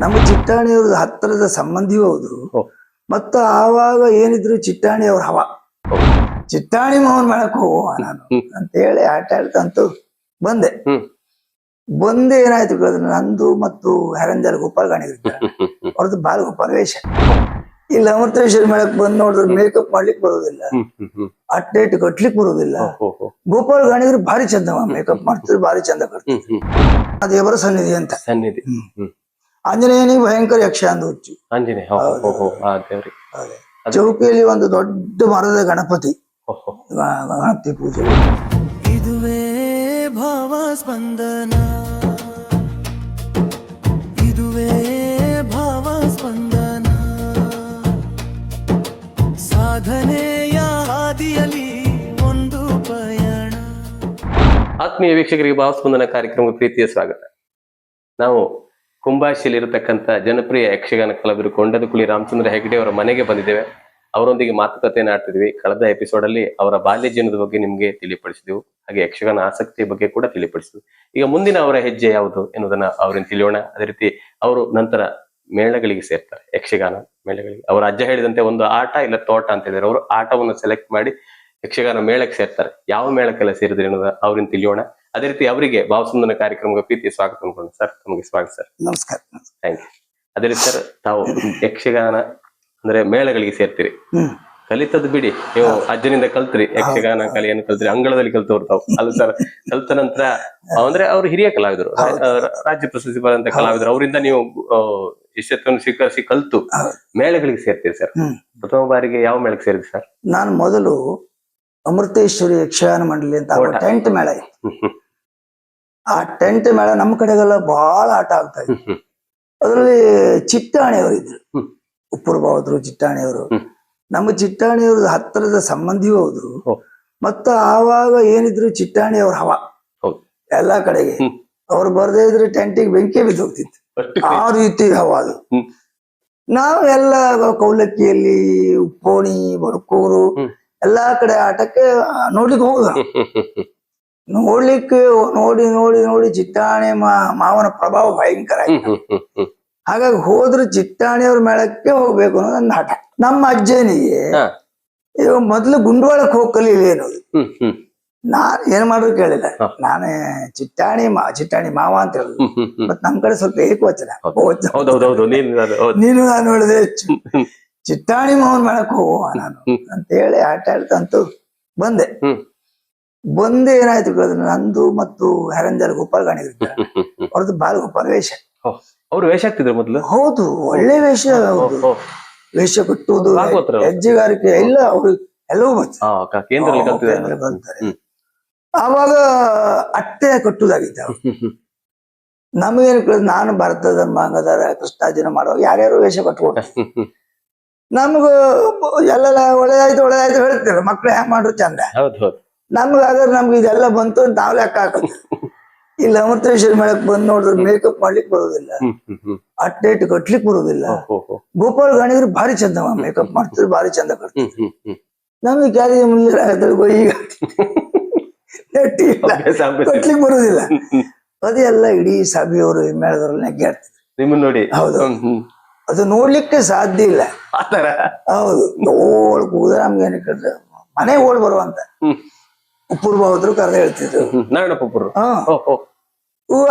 ನಮ್ಮ ಚಿಟ್ಟಾಣಿಯವ್ರ ಹತ್ತಿರದ ಸಂಬಂಧಿಯೂ ಹೌದು. ಮತ್ತು ಆವಾಗ ಏನಿದ್ರು ಚಿಟ್ಟಾಣಿ ಅವ್ರ ಹವಾ. ಚಿಟ್ಟಾಣಿ ಮೋಹನ್ ಮಾಡಕ್ ಹೋಗುವ ನಾನು ಅಂತೇಳಿ ಅಂತ ಹೇಳಿ ಆಟ ಆಡ್ತಂತೂ ಬಂದೆ. ಬಂದೆ ಏನಾಯ್ತು ಕೇಳಿದ್ರೆ ನಂದು ಮತ್ತು ಹೆರಂಜಲ್ ಗೋಪಾಲ್ ಗಾಣಿ ಅವ್ರದ್ದು ಬಾಲ್ ಗೋಪಾಲ್ ವೇಷ ಇಲ್ಲ ಅಮೃತೇಶ್ವರ ಮೇಳಕ್ ಬಂದ್ ನೋಡಿದ್ರೆ ಮೇಕಪ್ ಮಾಡ್ಲಿಕ್ಕೆ ಬರೋದಿಲ್ಲ. ಅಟ್ಟೇಟ್ ಕಟ್ಲಿಕ್ ಬರೋದಿಲ್ಲ. ಗೋಪಾಲ್ ಗಾಣಿಗರು ಭಾರಿ ಚಂದ ಮೇಕಪ್ ಮಾಡ್ತಿದ್ರು ಭಾರಿ ಚಂದ ಕಟ್ತಾರೆ ಅದೇವರ ಸನ್ನಿಧಿ ಅಂತ. ಸನ್ನಿಧಿ. ಆಂಜನೇಯನಿಗೆ ಭಯಂಕರ ಯಕ್ಷ ಅಂದ ಹುಚ್ಚು. ಆಂಜನೇಯ ಅದು- ಚೌಕಿಯಲ್ಲಿ ಒಂದು ದೊಡ್ಡ ಮರದ ಗಣಪತಿ. ಗಣಪತಿ ಪೂಜೆ. ಇದುವೇ ಭಾವ ಸ್ಪಂದನ. ಇದುವೇ ಭಾವ ಸ್ಪಂದನ. ಸಾಧನೆಯ ಹಾದಿಯಲ್ಲಿ ಒಂದು ಪಯಣ. ಆತ್ಮೀಯ ವೀಕ್ಷಕರಿಗೆ ಭಾವಸ್ಪಂದನ ಕಾರ್ಯಕ್ರಮಕ್ಕೆ ಪ್ರೀತಿಯ ಸ್ವಾಗತ. ನಾವು ಕುಂಬಾಶಿಯಲ್ಲಿ ಇರತಕ್ಕಂಥ ಜನಪ್ರಿಯ ಯಕ್ಷಗಾನ ಕಲಾವಿದರು ಕೊಂಡದಕುಳಿ ರಾಮಚಂದ್ರ ಹೆಗಡೆ ಅವರ ಮನೆಗೆ ಬಂದಿದ್ದೇವೆ. ಅವರೊಂದಿಗೆ ಮಾತುಕತೆಯನ್ನು ಆಡ್ತಿದ್ವಿ. ಕಳೆದ ಎಪಿಸೋಡ್ ಅಲ್ಲಿ ಅವರ ಬಾಲ್ಯ ಜೀವನದ ಬಗ್ಗೆ ನಿಮಗೆ ತಿಳಿಪಡಿಸಿದೆವು ಹಾಗೆ ಯಕ್ಷಗಾನ ಆಸಕ್ತಿಯ ಬಗ್ಗೆ ಕೂಡ ತಿಳಿಪಡಿಸಿದ್ವಿ ಈಗ ಮುಂದಿನ ಅವರ ಹೆಜ್ಜೆ ಯಾವುದು ಎನ್ನುವುದನ್ನ ಅವರಿಂದ ತಿಳಿಯೋಣ. ಅದೇ ರೀತಿ ಅವರು ನಂತರ ಮೇಳಗಳಿಗೆ ಸೇರ್ತಾರೆ. ಯಕ್ಷಗಾನ ಮೇಳಗಳಿಗೆ. ಅವರ ಅಜ್ಜ ಹೇಳಿದಂತೆ ಒಂದು ಆಟ ಇಲ್ಲ ತೋಟ ಅಂತ ಹೇಳಿದ್ರೆ ಅವರು ಆಟವನ್ನು ಸೆಲೆಕ್ಟ್ ಮಾಡಿ ಯಕ್ಷಗಾನ ಮೇಳಕ್ಕೆ ಸೇರ್ತಾರೆ. ಯಾವ ಮೇಳಕ್ಕೆಲ್ಲ ಸೇರಿದ್ರೆ ಅನ್ನೋದ ಅವರಿಂದ ತಿಳಿಯೋಣ. ಅದೇ ರೀತಿ ಅವರಿಗೆ ಭಾವಸಂದನ ಕಾರ್ಯಕ್ರಮಕ್ಕೆ ಪ್ರೀತಿ ಸ್ವಾಗತ ಅನ್ಕೊಂಡು ಸರ್ ನಮಗೆ ಸ್ವಾಗತ ಸರ್. ನಮಸ್ಕಾರ. ಥ್ಯಾಂಕ್ ಯು ಅದೇ ರೀತಿ ಸರ್ ತಾವು ಯಕ್ಷಗಾನ ಅಂದ್ರೆ ಮೇಳಗಳಿಗೆ ಸೇರ್ತೀರಿ. ಕಲಿತದ್ ಕಲಿತದ್ದು ಬಿಡಿ. ನೀವು ಅಜ್ಜನಿಂದ ಕಲ್ತ್ರಿ ಯಕ್ಷಗಾನ ಕಲೆಯನ್ನು ಕಲ್ತ್ರಿ ಅಂಗಳದಲ್ಲಿ ಕಲ್ತವ್ರು ತಾವು. ಅಲ್ಲ ಸರ್ ಕಲ್ತ ನಂತರ ಅಂದ್ರೆ ಅವ್ರು ಹಿರಿಯ ಕಲಾವಿದರು ರಾಜ್ಯ ಪ್ರಶಸ್ತಿ ಪಡೆದಂತ ಕಲಾವಿದರು ಅವರಿಂದ ನೀವು ಶಿಷ್ಯತ್ವವನ್ನು ಸ್ವೀಕರಿಸಿ ಕಲ್ತು. ಮೇಳಗಳಿಗೆ ಸೇರ್ತೀರಿ ಸರ್. ಪ್ರಥಮ ಬಾರಿಗೆ ಯಾವ ಮೇಳಕ್ಕೆ ಸೇರಿದ್ರಿ ಸರ್? ನಾನು ಮೊದಲು ಅಮೃತೇಶ್ವರಿ ಯಕ್ಷಗಾನ ಮಂಡಳಿ ಅಂತ ಟೆಂಟ್ ಮೇಳ ಆ ಟೆಂಟ್ ಮೇಳ ನಮ್ಮ ಕಡೆಗೆಲ್ಲ ಬಹಳ ಆಟ ಆಗ್ತಾ ಇತ್ತು. ಹ್ಮ್ ಅದರಲ್ಲಿ ಚಿಟ್ಟಾಣಿಯವರು ಇದ್ರು ಹ್ಮ್. ಉಪ್ಪುರ ಬಾವುದ್ರು ಚಿಟ್ಟಾಣಿಯವರು. ನಮ್ಮ ಚಿಟ್ಟಾಣಿಯವ್ರ ಹತ್ತಿರದ ಸಂಬಂಧಿಯೂ ಹೌದು. ಮತ್ತ ಆವಾಗ ಏನಿದ್ರು ಚಿಟ್ಟಾಣಿಯವ್ರ ಹವ. ಎಲ್ಲಾ ಕಡೆಗೆ. ಅವ್ರು ಬರ್ದೇ ಇದ್ರೆ ಟೆಂಟಿಗೆ ಬೆಂಕಿ ಬಿದ್ದು ಹೋಗ್ತಿತ್ತು. ಆ ರೀತಿ ಹವ ಅದು. ನಾವೆಲ್ಲ ಕೌಲಕ್ಕಿಯಲ್ಲಿ ಉಪ್ಪೋಣಿ ಬಡಕೂರು ಎಲ್ಲಾ ಕಡೆ ಆಟಕ್ಕೆ ನೋಡ್ಲಿಕ್ಕೆ ಹೋಗುದು ನೋಡ್ಲಿಕ್ಕೆ ನೋಡಿ ನೋಡಿ ನೋಡಿ ಚಿತ್ತಾಣೆ ಮಾವನ ಪ್ರಭಾವ ಭಯಂಕರ ಆಯ್ತು. ಹಾಗಾಗಿ ಹೋದ್ರೆ ಚಿಟ್ಟಾಣಿಯವ್ರ ಮೇಳಕ್ಕೆ ಹೋಗ್ಬೇಕು ಅನ್ನೋದು ನನ್ನ ಹಠ ನಮ್ಮ ಅಜ್ಜನಿಗೆ ಇವ ಮೊದ್ಲು ಗುಂಡ್ವಾಳಕ್ಕೆ ಹೋಗಿ ಏನು. ನಾನ್ ಏನ್ ಮಾಡ್ರು ಕೇಳಿಲ್ಲ. ನಾನೇ ಚಿಟ್ಟಾಣಿ ಮಾ ಚಿಟ್ಟಾಣಿ ಮಾವ ಅಂತ ಹೇಳುದು. ಮತ್ ನಮ್ ಕಡೆ ಸ್ವಲ್ಪ ಏಕವಚನ ನೀನು ನೀನು ಹೇಳಿದೆ ಚಿಟ್ಟಾಣಿ ಮಾವನ್ ಮೇಳಕ್ಕೆ ಹೋಗುವ ನಾನು. ಅಂತ ಹೇಳಿ ಆಟ ಆಡ್ತಂತೂ ಬಂದೆ. ಬಂದೆ ಏನಾಯ್ತು ಕೇಳಿದ್ರೆ ನಂದು ಮತ್ತು ಹೆರಂಜಲ್ ಗೋಪಾಲ್ ಗಾಣಿಗಿರ್ತಾರೆ ಹ್ಮ್ ಅವ್ರದ್ದು ಬಾಲ್ ಗೋಪಾಲ್ ವೇಷ. ಅವ್ರು ವೇಷ ಆಗ್ತಿದ್ರು ಮೊದ್ಲು? ಹೌದು ಒಳ್ಳೆ ವೇಷ. ವೇಷ ಕಟ್ಟುವುದು. ಹೆಜ್ಜೆಗಾರಿಕೆ ಎಲ್ಲ ಅವರು ಎಲ್ಲವೂ. ಹ್ಮ್. ಆವಾಗ ಅಟ್ಟೆ ಹ್ಮ್ ನಮಗೇನು ಕೇಳಿದ್ರೆ ನಾನು ಭರತ ಮಾಂಗದಾರ ಕೃಷ್ಣಾಜಿನ ಮಾಡುವಾಗ ಯಾರ್ಯಾರು ವೇಷ ಕಟ್ಕೊಟ್ಟ ನಮ್ಗ ಎಲ್ಲಾ ಒಳ್ಳೆದಾಯ್ತು ಒಳ್ಳೇದಾಯ್ತು ಹೇಳ್ತಾರೆ ಮಕ್ಳು ಹ್ಯಾಂಗ ಮಾಡ್ರು ಚಂದ. ಹೌದು ಹೌದು. ನಮ್ಗೆ ಹಾಗಾದ್ರೆ ನಮ್ಗೆ ಇದೆಲ್ಲ ಬಂತು ಅಂತ ನಾವ್ ಲೆಕ್ಕ ಹಾಕ ಇಲ್ಲಿ ಅಮೃತೇಶ್ವರ ಮೇಳಕ್ ಬಂದ್ ನೋಡಿದ್ರೆ ಮೇಕಪ್ ಮಾಡ್ಲಿಕ್ಕೆ ಬರೋದಿಲ್ಲ. ಅಟ್ಟೇಟ್ ಕಟ್ಲಿಕ್ ಬರೋದಿಲ್ಲ. ಗೋಪಾಲ್ ಗಾಣಿಗ್ರು ಭಾರಿ ಚಂದ ಮೇಕಪ್ ಮಾಡ್ತಿದ್ರು ಭಾರಿ ಚಂದ ಕಟ್ತಾರೆ ನಮ್ದು ಕ್ಯಾರಿ ಕ್ಯಾರಿಗೆ ಮುಂದೆ ಈಗ ನೆಟ್ಟಿ ಇಲ್ಲ. ಅಭ್ಯಾಸ ಅಭ್ಯಾಸ. ಕಟ್ಲಿಕ್ ಬರುದಿಲ್ಲ. ಅದೆಲ್ಲ ಇಡೀ ಸಭೆಯವರು ಮೇಳದವ್ರು ನೆಗ್ಗಾಡ್ತಿದ್ರು ನಿಮ್ಮನ್ನ ನೋಡಿ. ಹೌದು. ಅದು ನೋಡ್ಲಿಕ್ಕೆ ಸಾಧ್ಯ ಇಲ್ಲ. ಆತರ ಹೌದು. ನೋಡ್ಕೂದ್ರೆ ಕೂದ ನಮ್ಗೆ ಏನ್ ಕೇಳಿದ್ರೆ ಮನೆ ಓಡ್ ಬರುವಂತ. ಉಪ್ಪುರ್ಬ ಹೋದ್ರು ಕರೆದ ಹೇಳ್ತಿದ್ರು. ನಾರಾಯಣಪ್ಪ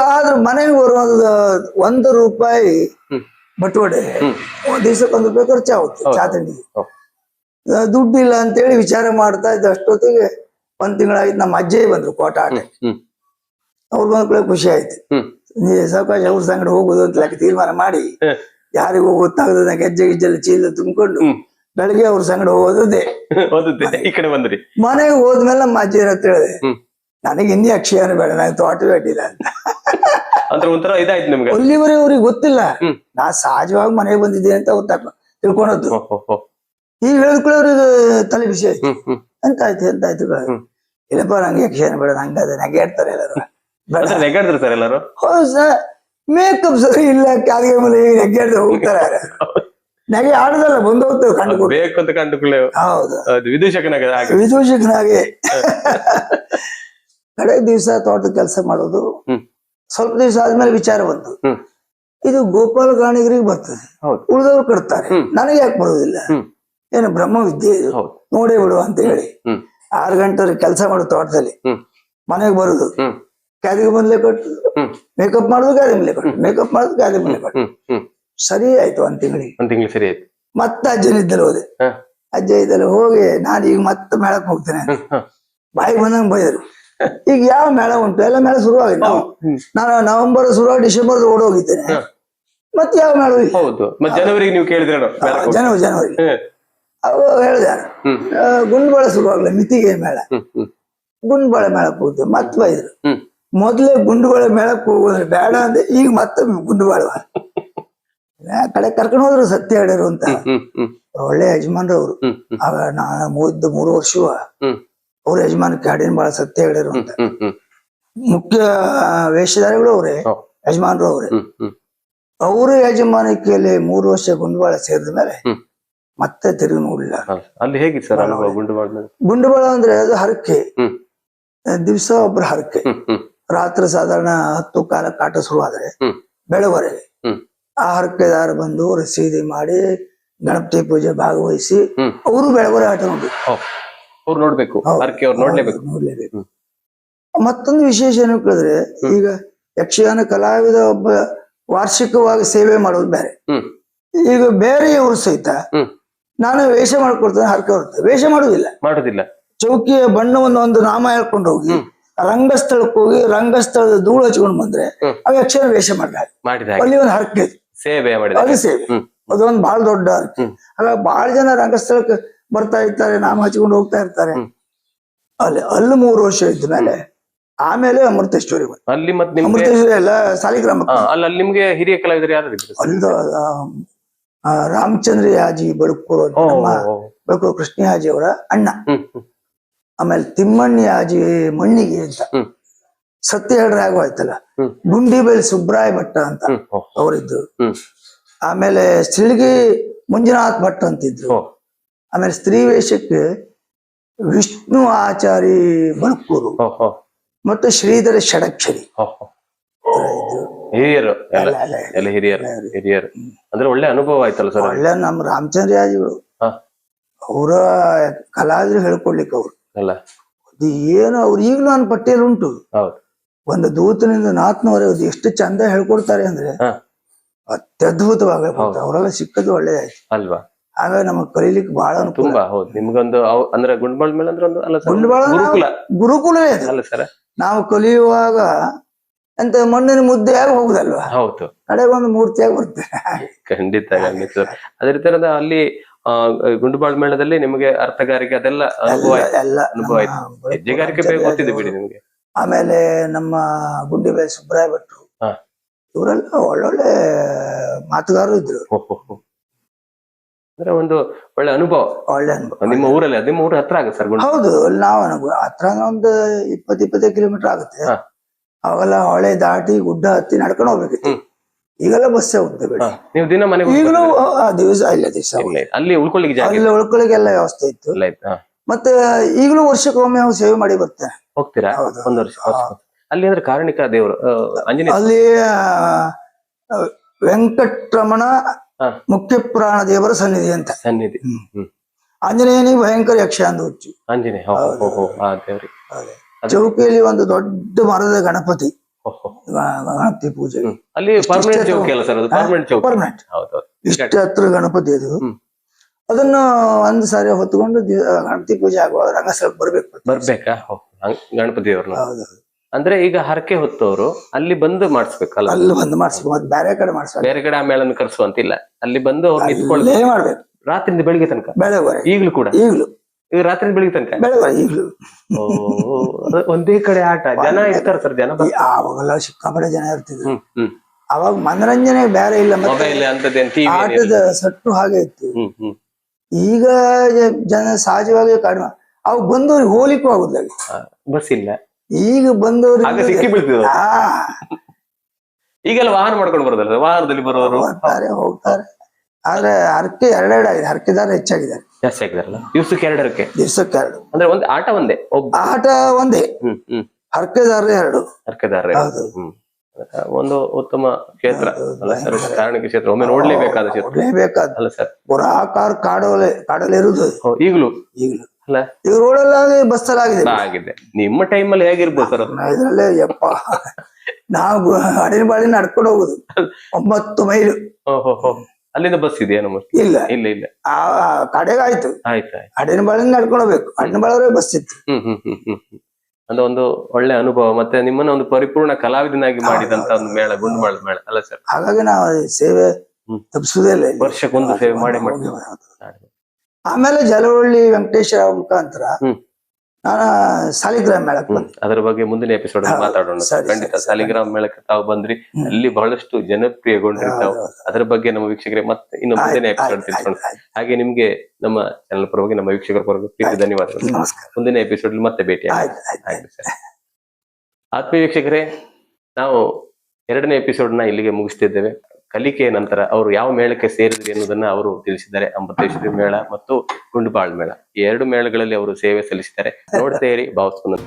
ಆದ್ರ ಮನೆಗೆ ಬರುವಂತ ಒಂದು ರೂಪಾಯಿ ಬಟ್ವಡೆ ಒಂದ್ ದಿವ್ಸಕ್ಕೆ ಒಂದು ರೂಪಾಯಿ ಖರ್ಚಾಗುತ್ತೆ. ಚಾ ತಿಂಡಿಗೆ ಓ. ಅಂತ ದುಡ್ಡಿಲ್ಲ ಅಂತೇಳಿ ವಿಚಾರ ಮಾಡ್ತಾ ಇದ್ದ ಅಷ್ಟೊತ್ತಿಗೆ ಒಂದ್ ತಿಂಗಳಾಗಿತ್ತು ನಮ್ಮ ಅಜ್ಜೇ ಬಂದ್ರು ಕೋಟ ಆಟ. ಹ್ಮ್ ಅವ್ರು ಬಂದ ಕೂಡ ಖುಷಿ ಆಯ್ತು. ನೀವು ನೀ ಸಾವಕಾಶ ಅವ್ರ ಸಂಗಡ ಹೋಗುದು ಅಂತ ಲೆಕ್ಕ ತೀರ್ಮಾನ ಮಾಡಿ ಯಾರಿಗೂ ಗೊತ್ತಾಗದ ಗೆಜ್ಜೆ ಗಿಜ್ಜೆಲ್ಲ ಚೀಲ ತುಂಬಿಕೊಂಡು ಬೆಳಗ್ಗೆ ಅವ್ರ ಸಂಗಡ ಓದುದೇ. ಓದುತ್ತೆ ಈ ಕಡೆ ಬಂದ್ರಿ. ಮನೆಗೆ ಹೋದ್ಮೇಲೆ ನಮ್ಮ ಅಜ್ಜಿ ಹತ್ರ ಹೇಳಿದೆ. ಹ್ಮ್. ನನಗೆ ಹಿಂದಿ ಅಕ್ಷಯನ ಬೇಡ ನಂಗೆ ತೋಟ ಬೇಡಿಲ್ಲ ಅಂತ. ಅಂದ್ರೆ ಒಂಥರ ಇದಾಯ್ತು ನಿಮ್ಗೆ? ಅಲ್ಲಿವರೆಗೆ ಅವ್ರಿಗೆ ಗೊತ್ತಿಲ್ಲ. ನಾ ಸಹಜವಾಗಿ ಮನೆಗೆ ಬಂದಿದ್ದೆ ಅಂತ ಅವ್ರು ತಕ್ಕ ತಿಳ್ಕೊಂಡದ್ದು. ಈಗ ಹೇಳಿದ್ಕೊಳ್ಳಿ ಅವ್ರಿಗೆ ತಲೆ ವಿಷಯ ಆಯ್ತು ಅಂತ ಆಯ್ತು ಎಂತ ಆಯ್ತು. ಇಲ್ಲಪ್ಪ ನಂಗೆ ಯಕ್ಷಗಾನ ಬೇಡ ನಂಗೆ ಅದೇ ನಂಗೆ ಹೇಳ್ತಾರೆ ಎಲ್ಲರೂ ಎಲ್ಲರೂ? ಹೌದು ಸರ್. ಮೇಕಪ್ ಸರಿ ಇಲ್ಲ ಕಾಲಿಗೆ ಮೇಲೆ ನೆಗ್ಗಾಡ್ದೆ ಹೋಗ್ತಾರೆ. ನೆಗೆ ಆಡದಲ್ಲ ಬಂದು ಹೋಗ್ತೇವೆ ಬೇಕು ಅಂತ ಕಂಡುಕೊಳ್ಳೆ ಹೌದು. ಅದು ವಿದೂಷಕನಾಗ ಹಾಗೆ. ವಿದೂಷಕನಾಗೆ. ಕಡೆ ದಿವಸ ತೋಟದ ಕೆಲಸ ಮಾಡೋದು. ಸ್ವಲ್ಪ ದಿವಸ ಆದ್ಮೇಲೆ ವಿಚಾರ ಬಂತು. ಇದು ಗೋಪಾಲ ಗಾಣಿಗರಿಗೆ ಬರ್ತದೆ. ಉಳಿದವ್ರು ಕಟ್ತಾರೆ. ನನಗೆ ಯಾಕೆ ಬರೋದಿಲ್ಲ ಏನು ಬ್ರಹ್ಮ ವಿದ್ಯೆ ನೋಡೇ ಬಿಡು ಅಂತ ಹೇಳಿ. ಆರು ಗಂಟೆ ಕೆಲಸ ಮಾಡು ತೋಟದಲ್ಲಿ. ಮನೆಗೆ ಬರುದು. ಕ್ಯಾದಿಗೆ ಬಂದ್ಲೆ ಕಟ್ಟು ಮೇಕಪ್ ಮಾಡುದು ಕ್ಯಾದಿ ಮೇಲೆ ಕಟ್ಟು ಮೇಕಪ್ ಮಾಡುದು ಕ್ಯಾದಿ ಮೇಲೆ ಕಟ್ಟು ಸರಿ ಆಯ್ತು ಒಂದ್ ತಿಂಗಳಿಗೆ. ಒಂದ್ ತಿಂಗಳು ಸರಿ ಆಯ್ತು ಮತ್ತೆ ಅಜ್ಜನಿದ್ದಲ್ಲಿ ಹೋದೆ. ಹ. ಅಜ್ಜ ಇದ್ದಲ್ಲಿ ಹೋಗಿ ನಾನು ಈಗ ಮತ್ತೆ ಮೇಳಕ್ ಹೋಗ್ತೇನೆ ಬಾಯಿ ಬಂದಂಗ ಬೈದ್ರು. ಈಗ ಯಾವ ಮೇಳ ಉಂಟು? ಎಲ್ಲ ಮೇಳ ಶುರುವಾಗಿದೆ ನಾವು ನಾನು ನವೆಂಬರ್ ಶುರು ಡಿಸೆಂಬರ್ ಓಡೋಗಿದ್ದೇನೆ ಹ. ಮತ್ತೆ ಯಾವ ಮೇಳ ಇಲ್ಲ ಹೌದು. ಮತ್ತೆ ಜನವರಿಗೆ ನೀವು ಕೇಳಿದ್ರೆ ಜನವರಿ ಜನವರಿ. ಅವ ಹೇಳಿದೆ ಹ್ಮ್. ಗುಂಡ್ಬಾಳ ಮಿತಿಗೆ ಮೇಳ. ಹ್ಮ್ ಹ್ಮ್. ಗುಂಡ್ಬಾಳೆ ಮೇಳಕ್ಕೆ ಹೋಗ್ತೇವೆ ಮತ್ತೆ ಬೈದ್ರು. ಹ್ಮ್. ಮೊದ್ಲೇ ಗುಂಡುಗಳ ಮೇಳಕ್ಕೆ ಹೋಗೋದ್ರೆ ಬೇಡ ಅಂದ್ರೆ ಈಗ ಮತ್ತೆ ಗುಂಡುಬಾಳೆ ಆ ಕಡೆ ಕರ್ಕೊಂಡು ಹೋದ್ರು ಸತ್ಯ ಹೇಳಿರು ಅಂತ ಒಳ್ಳೆ ಯಜಮಾನ್ರು ಅವ್ರು ಹ್ಮ್ ಹ್ಮ್. ಆಗ ನಾ ಮುಗಿದ ಮೂರು ವರ್ಷ ಹ್ಮ್. ಅವ್ರ ಯಜಮಾನ ಕಾಡಿನ ಬಹಳ ಸತ್ಯ ಹೇಳಿರು ಅಂತ ಮುಖ್ಯ ವೇಷಧಾರಿಗಳು ಅವರೇ ಯಜಮಾನ್ರು ಅವ್ರೆ. ಅವರು ಯಜಮಾನಿಕೆಯಲ್ಲಿ ಮೂರು ವರ್ಷ ಗುಂಡುಬಾಳ ಸೇರಿದ ಮೇಲೆ ಮತ್ತೆ ತಿರುಗಿ ನೋಡ್ಲಿಲ್ಲ. ಅಲ್ಲಿ ಸರ್ ಗುಂಡುಬಾಳ ಅಂದ್ರೆ ಅದು ಹರಕೆ. ದಿವಸ ಒಬ್ರು ಹರಕೆ. ರಾತ್ರಿ ಸಾಧಾರಣ ಹತ್ತು ಕಾಲ ಕಾಟ ಶುರುವಾದ್ರೆ ಬೆಳವರೆಗೆ. ಆ ಹರಕೆದಾರ ಬಂದು ರಸೀದಿ ಮಾಡಿ ಗಣಪತಿ ಪೂಜೆ ಭಾಗವಹಿಸಿ ಅವರು ಬೆಳವರೆ ಆಟ ನೋಡಿ. ಅವ್ರು ನೋಡ್ಬೇಕು. ಅವ್ರು ನೋಡ್ಲೇಬೇಕು. ನೋಡ್ಲೇಬೇಕು. ಮತ್ತೊಂದು ವಿಶೇಷ ಏನು ಕೇಳಿದ್ರೆ ಈಗ ಯಕ್ಷಗಾನ ಕಲಾವಿದ ಒಬ್ಬ ವಾರ್ಷಿಕವಾಗಿ ಸೇವೆ ಮಾಡೋದು ಬೇರೆ. ಈಗ ಬೇರೆಯವರು ಸಹಿತ ನಾನು ವೇಷ ಮಾಡ್ಕೊಡ್ತೇನೆ ಹರಕೆ ಹೊರ್ತೇನೆ ವೇಷ ಮಾಡುವುದಿಲ್ಲ ಮಾಡುದಿಲ್ಲ. ಚೌಕಿಯ ಬಣ್ಣವನ್ನು ಒಂದು ನಾಮ ಹೇಳ್ಕೊಂಡು ಹೋಗಿ ರಂಗಸ್ಥಳಕ್ಕೆ ಹೋಗಿ ರಂಗಸ್ಥಳದ ಧೂಳು ಹಚ್ಕೊಂಡು ಬಂದ್ರೆ. ಅವ ಯಕ್ಷಗಾನ ವೇಷ ಮಾಡಿದ ಅಲ್ಲಿ ಒಂದು ಹರಕೆ ಇದೆ. ಸೇವೆ ಮಾಡಿದ ಅದು ಸೇವೆ. ಅದೊಂದು ಬಹಳ ದೊಡ್ಡ. ಹಾಗಾಗಿ ಬಹಳ ಜನ ರಂಗಸ್ಥಳಕ್ಕೆ ಬರ್ತಾ ಇರ್ತಾರೆ ನಾಮ ಹಚ್ಕೊಂಡು ಹೋಗ್ತಾ ಇರ್ತಾರೆ. ಅಲ್ಲಿ ಅಲ್ಲಿ ಮೂರು ವರ್ಷ ಇದ್ದ ಮೇಲೆ ಆಮೇಲೆ ಅಮೃತೇಶ್ವರಿ ಅಲ್ಲಿ ಮತ್ತೆ ಅಮೃತೇಶ್ವರಿ ಎಲ್ಲ ಸಾಲಿಗ್ರಾಮ ಅಲ್ಲಿ ಅಲ್ಲಿ ನಿಮ್ಗೆ ಹಿರಿಯ ಕಲಾವಿದರು ಯಾರು ಅಲ್ಲಿ ರಾಮಚಂದ್ರ ಯಾಜಿ ಬಳುಕೂರು. ಬಳುಕೂರು ಕೃಷ್ಣ ಯಾಜಿ ಅವರ ಅಣ್ಣ ಆಮೇಲೆ ತಿಮ್ಮಣ್ಣ ಯಾಜಿ ಮಣ್ಣಿಗೆ ಅಂತ. ಸತ್ಯ ಹೇಳ್ರೆ ಆಗೋಯ್ತಲ್ಲ ಗುಂಡಿಬೇಲಿ ಸುಬ್ರಾಯ ಭಟ್ಟ ಅಂತ ಅವರಿದ್ದು. ಆಮೇಲೆ ಸಿಳ್ಗಿ ಮಂಜುನಾಥ್ ಭಟ್ ಅಂತಿದ್ರು. ಆಮೇಲೆ ಸ್ತ್ರೀ ವೇಷಕ್ಕೆ ವಿಷ್ಣು ಆಚಾರಿ ಬಣಕೂರು ಮತ್ತು ಶ್ರೀಧರ ಷಡಕ್ಷರಿ. ಹಿರಿಯರು. ಎಲ್ಲ. ಹಿರಿಯರು. ಹಿರಿಯರು. ಅಂದ್ರೆ ಒಳ್ಳೆ ಅನುಭವ ಆಯ್ತಲ್ಲ ಸರ್ ಒಳ್ಳೆ ನಮ್ಮ ರಾಮಚಂದ್ರ ಯಾಜಿಗಳು ಅವರ ಕಲಾವಿದ್ರು ಹೇಳ್ಕೊಡ್ಲಿಕ್ಕೆ ಅವ್ರು. ಅಲ್ಲ. ಏನು ಅವ್ರು ಈಗಲೂ ನನ್ನ ಪಟ್ಟಿಯಲ್ಲಿ ಉಂಟು ಹೌದು. ಒಂದು ದೂತನಿಂದ ನಾತ್ನವರೆಗೆ ಎಷ್ಟು ಚಂದ ಹೇಳ್ಕೊಡ್ತಾರೆ ಅಂದ್ರೆ ಅತ್ಯದ್ಭುತವಾಗ ಅವರೆಲ್ಲ ಸಿಕ್ಕದು ಒಳ್ಳೇದಾಯ್ತು. ಅಲ್ವಾ? ಆಗ ನಮಗ್ ಕಲೀಲಿಕ್ಕೆ ಬಹಳ ಅನುಕೂಲ. ತುಂಬಾ ಹೌದು. ನಿಮ್ಗೊಂದು ಅಂದ್ರೆ ಗುಂಡ್ಬಾಳ್ ಮೇಲೆ ಅಂದ್ರೆ ಒಂದು ಅಲ್ಲ ಗುಂಡ್ಬಾಳ ಗುರುಕುಲ. ಗುರುಕುಲವೇ ಅಲ್ಲ ಸರ್. ನಾವು ಕಲಿಯುವಾಗ ಅಂತ ಮಣ್ಣಿನ ಮುದ್ದೆಯಾಗಿ ಹೋಗುದಲ್ವಾ? ಹೌದು. ಕಡೆಗೆ ಒಂದು ಮೂರ್ತಿಯಾಗಿ ಬರ್ತೇವೆ ಖಂಡಿತ ಅದೇ ರೀತಿ ಅಲ್ಲಿ ಗುಂಡುಬಾಳ್ ಮೇಳದಲ್ಲಿ ನಿಮಗೆ ಅರ್ಥಗಾರಿಕೆ ಅದೆಲ್ಲ ಅನುಭವ ಅನುಭವ ಆಯ್ತು. ಹೆಜ್ಜೆಗಾರಿಕೆ ಬೇಗ ಗೊತ್ತಿದೆ ಬಿಡಿ ನಿಮ್ಗೆ. ಆಮೇಲೆ ನಮ್ಮ ಗುಂಡಿಬೆ ಸುಬ್ರಾಯ ಭಟ್ರು ಹಾ. ಇವರೆಲ್ಲ ಒಳ್ಳೊಳ್ಳೆ ಮಾತುಗಾರರು ಇದ್ರು. ಅಂದ್ರೆ ಒಂದು ಒಳ್ಳೆ ಅನುಭವ. ಒಳ್ಳೆ ಅನುಭವ. ನಿಮ್ಮ ಊರಲ್ಲಿ ನಿಮ್ಮ ಊರ ಹತ್ರ ಆಗುತ್ತೆ ಸರ್ ಗುಂಡು? ಹೌದು ಅಲ್ಲಿ ನಾವು ಅನುಭವ. ಹತ್ರ ಒಂದು ಇಪ್ಪತ್ತು ಇಪ್ಪತ್ತೈದು ಕಿಲೋಮೀಟರ್ ಆಗುತ್ತೆ. ಹಾ. ಅವೆಲ್ಲ ಹೊಳೆ ದಾಟಿ ಗುಡ್ಡ ಹತ್ತಿ ನಡ್ಕೊಂಡು ಹೋಗ್ಬೇಕಿತ್ತು. ಹ್ಮ್. ಈಗೆಲ್ಲ ಬಸ್ಸೇ ಹೋಗ್ತೇವೆ ಹಾ. ನೀವು ದಿನ ಮನೆಗೆ ಈಗಲೂ ಆ ದಿವಸ ಇಲ್ಲ ದಿವಸ ಇಲ್ಲ, ಅಲ್ಲಿ ಉಳ್ಕೊಳ್ಳಿಕ್ಕೆ ಜಾಗ ಅಲ್ಲಿ ವ್ಯವಸ್ಥೆ ಇತ್ತು. ಇಲ್ಲ ಮತ್ತೆ ಈಗಲೂ ವರ್ಷಕ್ಕೊಮ್ಮೆ ನಾವು ಸೇವೆ ಮಾಡಿ ಬರ್ತೇನೆ ಹೋಗ್ತೀರಾ? ಹೌದು. ಒಂದು ವರ್ಷ ವರ್ಷ. ಅಲ್ಲಿ ಅಂದ್ರೆ ಕಾರಣಿಕ ದೇವರು ಅಲ್ಲಿ ಆ, ವೆಂಕಟರಮಣ ಹಾ, ಮುಖ್ಯ ಪ್ರಾಣ ದೇವರ ಸನ್ನಿಧಿ ಅಂತ. ಸನ್ನಿಧಿ. ಹ್ಮ್. ಆಂಜನೇಯನಿಗೆ ಭಯಂಕರ ಯಕ್ಷ ಅಂದು ಹುಚ್ಚು. ಆಂಜನೇಯ ಹೋ ಹೋ ಹೋ ಆ ದೇವ್ರಿ. ಚೌಕಿಯಲ್ಲಿ ಒಂದು ದೊಡ್ಡ ಮರದ ಗಣಪತಿ. ಹೋ, ಹೋ. ಗ- ಗಣಪತಿ ಪೂಜೆ. ಹ್ಮ್. ಅಲ್ಲಿ ಪರ್ಮನೆಂಟ್ ಚೌಕಿ ಅಲ್ಲ ಸರ್ ಅದು? ಪರ್ಮನೆಂಟ್ ಚೌಕಿ. ಪರ್ಮನೆಂಟ್ ಹೌದೌದು ಇಷ್ಟ ಹತ್ರ ಗಣಪತಿ ಅದು. ಹ್ಮ್. ಅದನ್ನು ಒಂದ್ ಸಾರಿ ಹೊತ್ಕೊಂಡು ದಿ- ಗಣಪತಿ ಪೂಜೆ ಆಗುವಾಗ ರಂಗಸ್ಥಳಕ್ಕೆ ಬರ್ಬೇಕು ಬರ್ಬೇಕಾ? ಹೋ, ಹಂಗ್- ಗಣಪತಿ ಅವ್ರನ್ನ. ಅಂದ್ರೆ ಈಗ ಹರಕೆ ಹೊತ್ತವರು ಅಲ್ಲಿ ಬಂದು ಮಾಡಿಸ್ಬೇಕಲ್ಲ? ಅಲ್ಲಿ ಬಂದು ಮಾಡಿಸ್ಬೇಕು ಮತ್ತೆ ಬೇರೆ ಕಡೆ ಮಾಡಿಸ್ಬೇಕು. ಬೇರೆ ಕಡೆ ಆ ಮೇಳನ್ನು ಕರೆಸುವಂತಿಲ್ಲ. ಅಲ್ಲಿ ಬಂದು ಅವ್ರು ನಿಂತ್ಕೊಳ್ಳಿ ಅಲ್ಲೇ ಮಾಡ್ಬೇಕು. ರಾತ್ರಿಯಿಂದ ಬೆಳಿಗ್ಗೆ ತನಕ? ಬೆಳಗ್ಗೆ. ಈಗ್ಲೂ ಕೂಡ? ಈಗ್ಲೂ. ಈಗ ರಾತ್ರಿ ಬೆಳಿಗ್ಗೆ ತನಕ? ಬೆಳಗ್ಗೆ ಈಗ್ಲೂ. ಓ ಅದು ಒಂದೇ ಕಡೆ ಆಟ. ಜನ ಇರ್ತಾರೆ ಸರ್ ಜನ ಈ ಆವಾಗೆಲ್ಲ ಸಿಕ್ಕಾಪಟ್ಟೆ ಜನ ಇರ್ತಿದ್ರು. ಹ್ಮ್ ಹ್ಮ್. ಅವಾಗ ಮನರಂಜನೆ ಬೇರೆ ಇಲ್ಲ ಮತ್ತೆ ಮೊಬೈಲ್ ಅಂತದೇನ್ ಟಿವಿ ಆಟದ ಸಟ್ಟು ಹಾಗೆ ಇತ್ತು. ಹ್ಮ್ ಹ್ಮ್. ಈಗ ಜನ ಸಹಜವಾಗಿ ಕಡಿಮೆ. ಅವ್ ಬಂದವ್ರಿಗೆ ಹೋಲಿಕ್ಕೂ ಆಗುದಿಲ್ಲ ಬಸ್ ಇಲ್ಲ. ಈಗ ಬಂದವ್ರು ಬಂದವ್ರಿಗೆ ಸಿಕ್ಕಿ ಬೀಳ್ತಿದ್ರು ಆ ಈಗೆಲ್ಲ ವಾಹನ ಮಾಡ್ಕೊಂಡು ಬರೋದಲ್ಲ ವಾಹನದಲ್ಲಿ ಬರೋರು? ಬರ್ತಾರೆ ಹೋಗ್ತಾರೆ. ಆದ್ರೆ ಹರಕೆ ಎರಡೆರಡಾಗಿದೆ ಹರಕೆದಾರ ಹೆಚ್ಚಾಗಿದ್ದಾರೆ. ಜಾಸ್ತಿ ಆಗಿದಾರಲ್ಲ ದಿವ್ಸಕ್ಕೆ ಎರಡರಕ್ಕೆ? ದಿವ್ಸಕ್ಕೆ ಎರಡು. ಅಂದ್ರೆ ಒಂದ್ ಆಟ ಒಂದೇ? ಒಬ್ಬ ಆಟ ಒಂದೇ. ಹ್ಮ್ ಹ್ಮ್. ಹರಕೆದಾರ ಎರಡು. ಹರಕೆದಾರ ಹೌದು. ಒಂದು ಉತ್ತಮ ಕ್ಷೇತ್ರ ಅಲ್ಲ ಸರ್ ಕಾರಣಿಕ ಕ್ಷೇತ್ರ. ಒಮ್ಮೆ ನೋಡ್ಲೇಬೇಕಾದ ಕ್ಷೇತ್ರ. ನೋಡ್ಲೇಬೇಕಾದ. ಅಲ್ಲ ಸರ್. ಪುರಾಕಾರ ಕಾಡೋಲೆ ಕಾಡಲ್ಲಿ ಇರುದು. ಓ, ಈಗಲೂ? ಈಗಲೂ. ಅಲ್ಲ? ಈಗ ರೋಡಲ್ಲಾಗಿ ಬಸ್ಸಲ್ಲಾಗಿದೆ ಆಗಿದೆ. ನಿಮ್ಮ ಟೈಮಲ್ಲಿ ಹೇಗಿರ್ಬೋದು ಸರ್? ಇದ್ರಲ್ಲೇ ಯಪ್ಪ. ನಾವು ಅಡಿನ ಬಾಳಿ ನಡ್ಕೊಂಡು ಹೋಗುದು. ಒಂಬತ್ತು ಮೈಲು. ಅಲ್ಲಿಂದ ಬಸ್ ಇದೆಯಾ ನಮ್ಮ ಇಲ್ಲ. ಇಲ್ಲ ಇಲ್ಲ. ಆ ಕಡೆಗೆ ಆಯ್ತು ಆಯ್ತು ಆಯ್ತು. ಅಡಿನ ಬಾಳಿ ನಡ್ಕೊಂಡು ಹೋಗ್ಬೇಕು. ಅಡಿನ ಬಾಳವ್ರೆ ಬಸ್ ಇತ್ತು. ಹ್ಮ್ ಹ್ಮ್ ಹ್ಮ್ ಹ್ಮ್. ಅದು ಒಂದು ಒಳ್ಳೆ ಅನುಭವ ಮತ್ತೆ ನಿಮ್ಮನ್ನ ಒಂದು ಪರಿಪೂರ್ಣ ಕಲಾವಿದನಾಗಿ ಮಾಡಿದಂತ ಒಂದು ಮೇಳ ಗುಂಡುಮಾಳದ ಮೇಳ. ಅಲ್ಲ ಸರ್ ಹಾಗಾಗಿ ನಾವು ಸೇವೆ. ತಪ್ಪಿಸುವುದೇ ಇಲ್ಲ ವರ್ಷಕ್ಕೊಂದು ಸೇವೆ ಮಾಡಿ ಮಾಡಿ ಆಮೇಲೆ ಜಲವಳ್ಳಿ ವೆಂಕಟೇಶ್ವರ ಮುಖಾಂತರ ಹ್ಮ್. ನಾನು ಸಾಲಿಗ್ರಾಮ್ ಮೇಳಕ್ಕೆ. ಬಂದೆ ಅದರ ಬಗ್ಗೆ ಮುಂದಿನ ಎಪಿಸೋಡ್. ಮಾತಾಡೋಣ. ಖಂಡಿತ ಸಾಲಿಗ್ರಾಮ್ ಮೇಳಕ್ಕೆ ತಾವು ಬಂದ್ರಿ. ಅಲ್ಲಿ ಬಹಳಷ್ಟು ಜನಪ್ರಿಯಗೊಂಡಿರ್ತಾವ. ಅದರ ಬಗ್ಗೆ ನಮ್ಮ ವೀಕ್ಷಕರಿಗೆ ಮತ್ತೆ ಇನ್ನು ಮುಂದಿನ ಎಪಿಸೋಡ್ ಆಯ್ತು. ಹಾಗೆ ನಿಮ್ಗೆ ನಮ್ಮ ಚಾನಲ್ ಪರವಾಗಿ ನಮ್ಮ ವೀಕ್ಷಕರ ಪರವಾಗಿ ಪ್ರೀತಿ ಧನ್ಯವಾದಗಳು. ಮುಂದಿನ ಎಪಿಸೋಡ್ ಮತ್ತೆ ಭೇಟಿ ಆತ್ಮೀಯ ವೀಕ್ಷಕರೇ ನಾವು ಎರಡನೇ ಎಪಿಸೋಡ್ನ ಇಲ್ಲಿಗೆ ಮುಗಿಸ್ತಿದ್ದೇವೆ. ಕಲಿಕೆಯ ನಂತರ ಅವರು ಯಾವ ಮೇಳಕ್ಕೆ ಸೇರಿದ್ರಿ ಅನ್ನೋದನ್ನ ಅವರು ತಿಳಿಸಿದ್ದಾರೆ. ಅಂಬತೇಶ್ವರಿ ಮೇಳ ಮತ್ತು ಗುಂಡುಬಾಳ್ ಮೇಳ. ಈ ಎರಡು ಮೇಳಗಳಲ್ಲಿ ಅವರು ಸೇವೆ ಸಲ್ಲಿಸಿದ್ದಾರೆ. ನೋಡ್ತಾ ಇರಿ ಭಾವಸ್ಪಂದನ.